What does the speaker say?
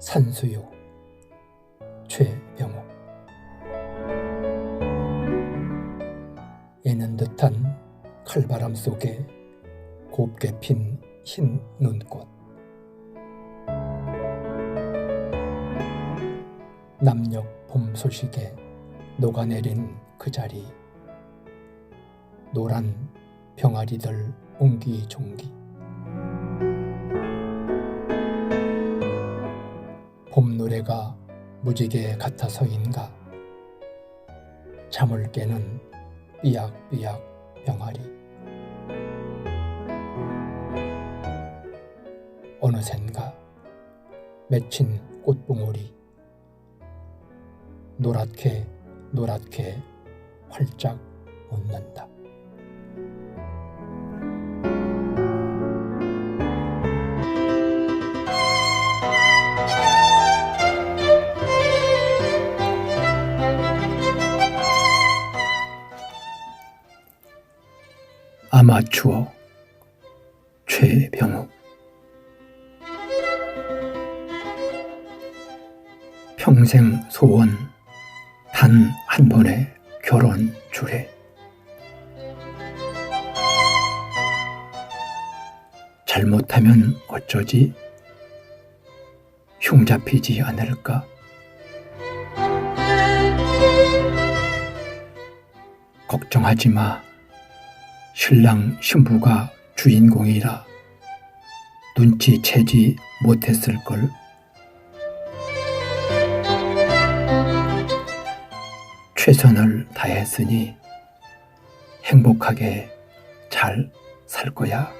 산수유. 최병욱 애는 듯한 칼바람 속에 곱게 핀 흰 눈꽃. 남녘 봄 소식에 녹아내린 그 자리. 노란 병아리들 옹기종기 봄 노래가 무지개 같아서인가? 잠을 깨는 삐약삐약 병아리. 어느샌가 맺힌 꽃봉오리. 노랗게 노랗게 활짝 웃는다. 아마추어 최병욱 평생 소원 단 한 번의 결혼 주례 잘못하면 어쩌지? 흉 잡히지 않을까? 걱정하지 마. 신랑 신부가 주인공이라 눈치채지 못했을걸. 최선을 다했으니 행복하게 잘 살 거야.